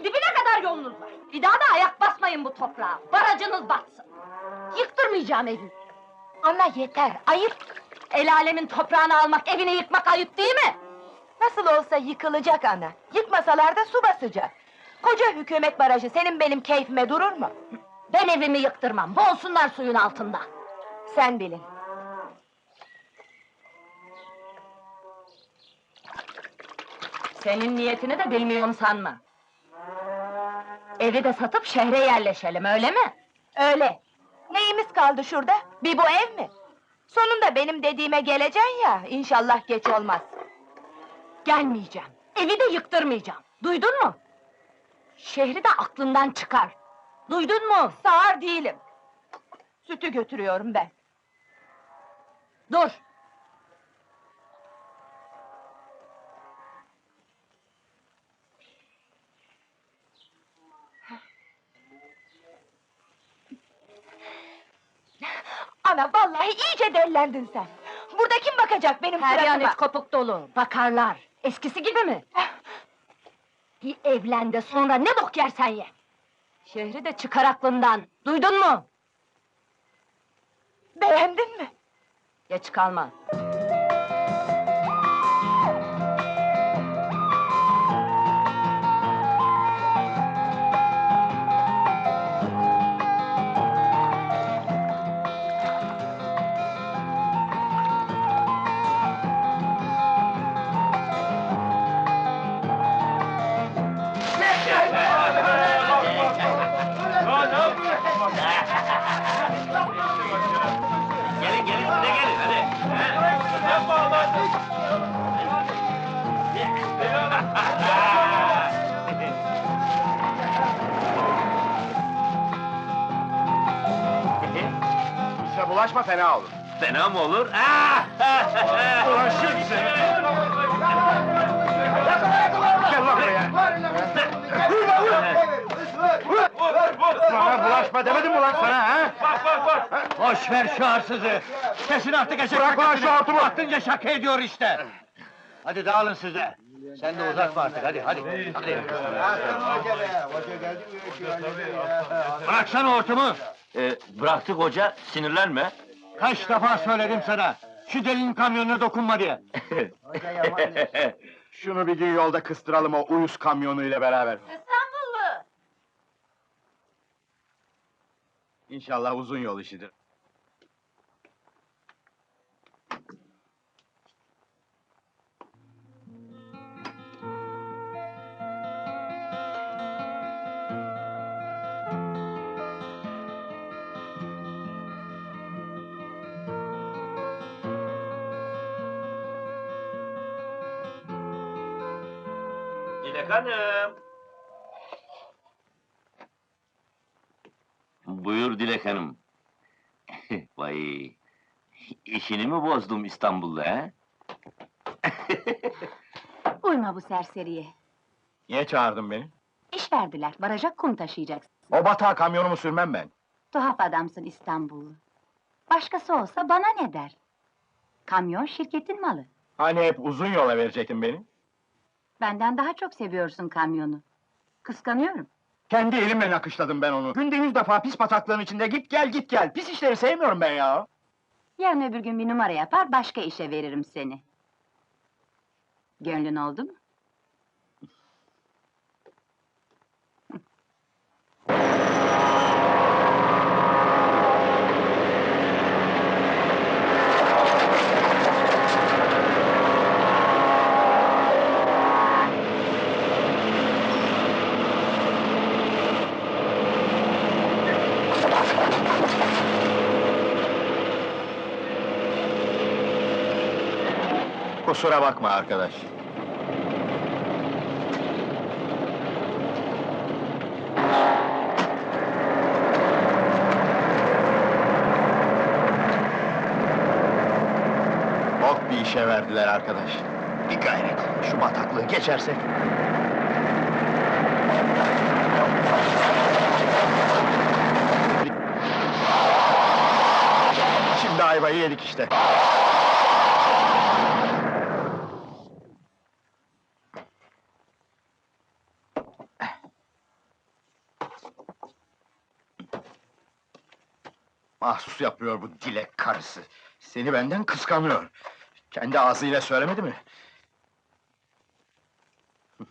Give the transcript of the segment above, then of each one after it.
Cehennemin dibine kadar yolunuz var. Bir daha da ayak basmayın bu toprağa. Baracınız batsın. Yıktırmayacağım evi. Ana yeter, ayıp! El alemin toprağını almak, evini yıkmak ayıp değil mi? Nasıl olsa yıkılacak ana. Yıkmasalar da su basacak. Koca hükümet barajı senin benim keyfime durur mu? Ben evimi yıktırmam, boğulsunlar suyun altında. Sen bilin. Senin niyetini de bilmiyorum sanma. Evi de satıp şehre yerleşelim, öyle mi? Öyle. Neyimiz kaldı şurada? Bir bu ev mi? Sonunda benim dediğime geleceksin ya, inşallah geç olmaz. Gelmeyeceğim. Evi de yıktırmayacağım. Duydun mu? Şehri de aklından çıkar. Duydun mu? Sağır değilim. Sütü götürüyorum ben. Dur. Ana vallahi iyice dellendin sen. Burada kim bakacak benim Her suratıma? yanı kopuk dolu. Bakarlar. Eskisi gibi mi? Bir evlen de sonra ne bok yersen ye. Şehri de çıkar aklından. Duydun mu? Beğendin mi? Geç kalma. Bulaşma fena olur. Fena mı olur? Bulaşır bize. Gel lan buraya. Sana bulaşma demedim mi lan sana ha? Boş ver şu arsızı! Kesin artık eşek Bırak lan şakasını. şu hortumu! Aklınca şaka ediyor işte! Hadi dağılın size! Sen de uzatma artık, hadi, hadi! hadi. Bıraksana hortumu! Ee, bıraktık hoca, sinirlenme. Kaç defa söyledim sana! Şu delinin kamyonuna dokunma diye! Şunu bir gün yolda kıstıralım o uyuz kamyonuyla beraber. İstanbullu. İnşallah uzun yol işidir. Hanım. Buyur Dilek Hanım. Vay, işini mi bozdum İstanbul'da he? Uyma bu serseriye. Niye çağırdın beni? İş verdiler, baraja kum taşıyacaksın. O batağa kamyonumu sürmem ben. Tuhaf adamsın İstanbullu. Başkası olsa bana ne der? Kamyon şirketin malı. Hani hep uzun yola verecektin beni? Benden daha çok seviyorsun kamyonu. Kıskanıyorum. Kendi elimle nakışladım ben onu. Günde yüz defa pis bataklığın içinde git gel git gel. Pis işleri sevmiyorum ben ya. Yarın öbür gün bir numara yapar, başka işe veririm seni. Gönlün oldu mu? Kusura bakma arkadaş. Bok bir işe verdiler arkadaş. Bir gayret, şu bataklığı geçersek... Şimdi ayvayı yedik işte. Mahsus yapıyor bu dilek karısı. Seni benden kıskanıyor. Kendi ağzıyla söylemedi mi?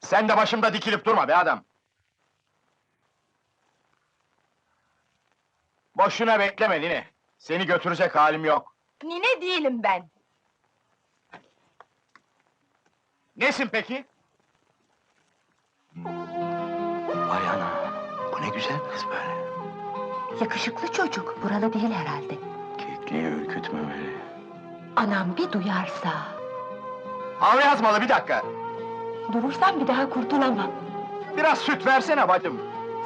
Sen de başımda dikilip durma be adam! Boşuna bekleme Nine. Seni götürecek halim yok. Nine değilim ben. Nesin peki? Vay ana, bu ne güzel kız böyle. Yakışıklı çocuk, buralı değil herhalde. Kekliği ürkütmemeli. Anam bir duyarsa... Al yazmalı bir dakika. Durursam bir daha kurtulamam. Biraz süt versene bacım.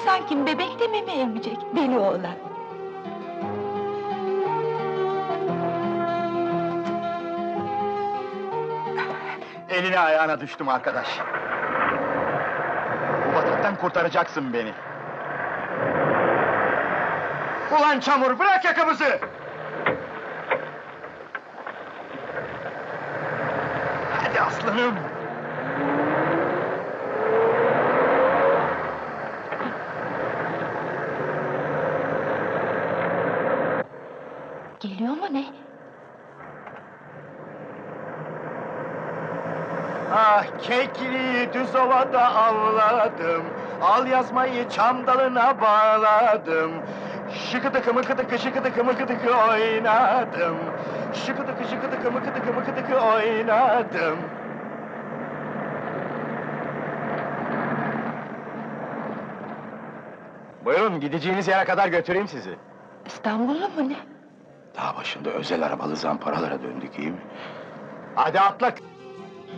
Sanki bebek de mi emecek deli oğlan? Eline ayağına düştüm arkadaş. Bu bataktan kurtaracaksın beni. Ulan çamur bırak yakamızı! Hadi aslanım! Geliyor mu ne? Ah kekliği düz ovada avladım Al yazmayı çam dalına bağladım Şıkıdıkı mıkıdıkı şıkıdıkı mıkıdıkı oynadım Şıkıdıkı şıkıdıkı mıkıdıkı mıkıdıkı oynadım Buyurun gideceğiniz yere kadar götüreyim sizi. İstanbullu mu ne? Dağ başında özel arabalı zamparalara döndük iyi mi? Hadi atla.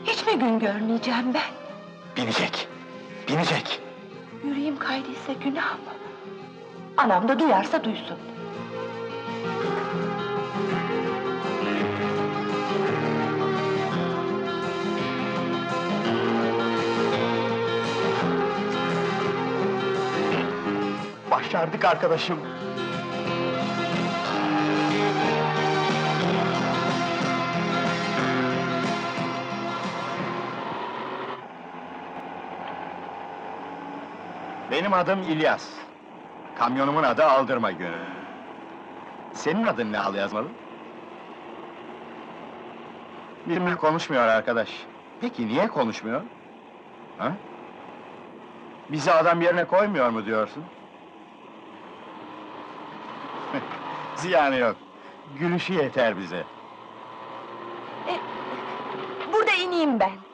Hiç mi gün görmeyeceğim ben? Binecek, binecek. Yüreğim kaydıysa günah mı? Anam da duyarsa duysun. Başardık arkadaşım. Benim adım İlyas. Kamyonumun adı Aldırma Günü. Senin adın ne al yazmalı? Benimle konuşmuyor arkadaş. Peki niye konuşmuyor? Ha? Bizi adam yerine koymuyor mu diyorsun? Ziyanı yok. Gülüşü yeter bize. Burada ineyim ben.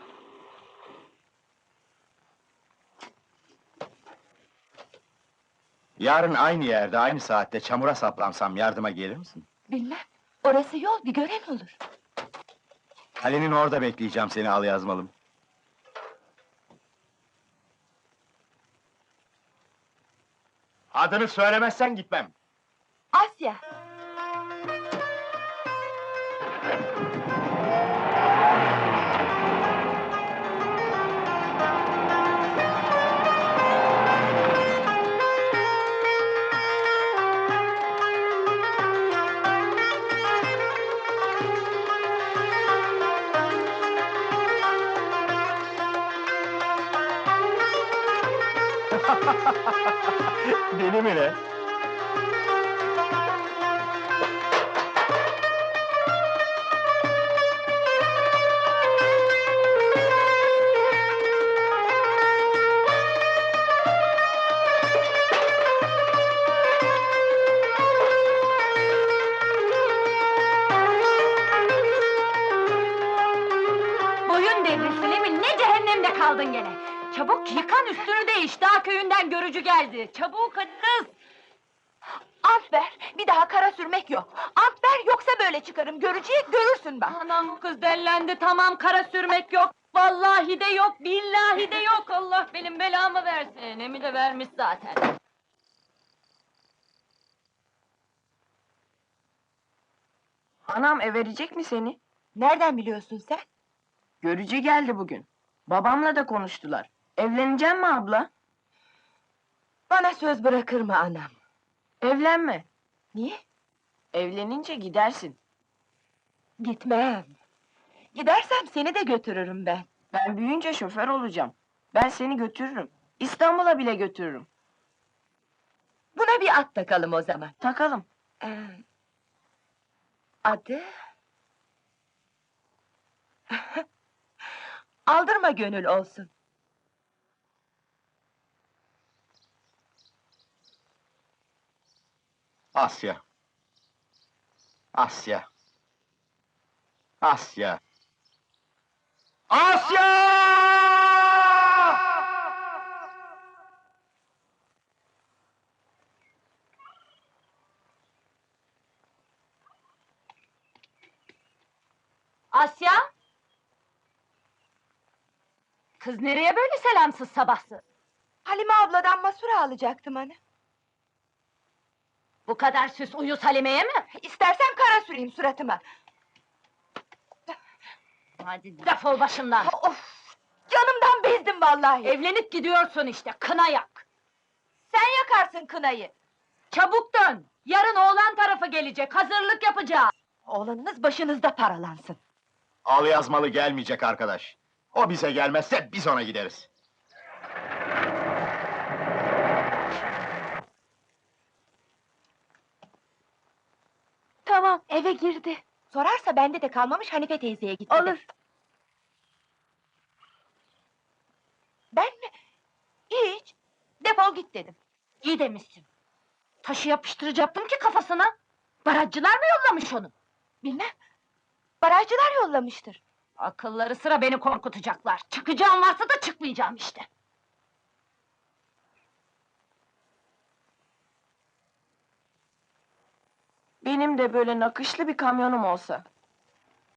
Yarın aynı yerde, aynı saatte çamura saplansam yardıma gelir misin? Bilmem. Orası yol, bir gören olur. Kalenin orada bekleyeceğim seni al yazmalım. Adını söylemezsen gitmem. Asya. Deli mi ne? Üstünü değiş, daha köyünden görücü geldi. Çabuk hadi kız! Ant ver, bir daha kara sürmek yok. Ant ver, yoksa böyle çıkarım. Göreceği görürsün bak. Anam bu kız dellendi, tamam kara sürmek yok. Vallahi de yok, billahi de yok. Allah benim belamı versin. Emi de vermiş zaten. Anam ev verecek mi seni? Nereden biliyorsun sen? Görücü geldi bugün. Babamla da konuştular. Evleneceğim mi abla? Bana söz bırakır mı anam? Evlenme. Niye? Evlenince gidersin. Gitmem. Gidersem seni de götürürüm ben. Ben büyüyünce şoför olacağım. Ben seni götürürüm. İstanbul'a bile götürürüm. Buna bir at takalım o zaman. Takalım. Ee, adı? Aldırma gönül olsun. Asya. Asya. Asya. Asya! Asya? Kız nereye böyle selamsız sabahsız? Halime abladan masura alacaktım hani. Bu kadar süs uyuz Halime'ye mi? İstersen kara süreyim suratıma. Hadi defol başımdan. Of! Canımdan bezdim vallahi. Evlenip gidiyorsun işte, kına yak. Sen yakarsın kınayı. Çabuk dön. Yarın oğlan tarafı gelecek, hazırlık yapacağız. Oğlanınız başınızda paralansın. Al yazmalı gelmeyecek arkadaş. O bize gelmezse biz ona gideriz. Tamam, eve girdi. Sorarsa bende de kalmamış Hanife teyzeye gitti. Olur. Ben mi? Hiç. Defol git dedim. İyi demişsin. Taşı yapıştıracaktım ki kafasına. Barajcılar mı yollamış onu? Bilmem. Barajcılar yollamıştır. Akılları sıra beni korkutacaklar. Çıkacağım varsa da çıkmayacağım işte. Benim de böyle nakışlı bir kamyonum olsa.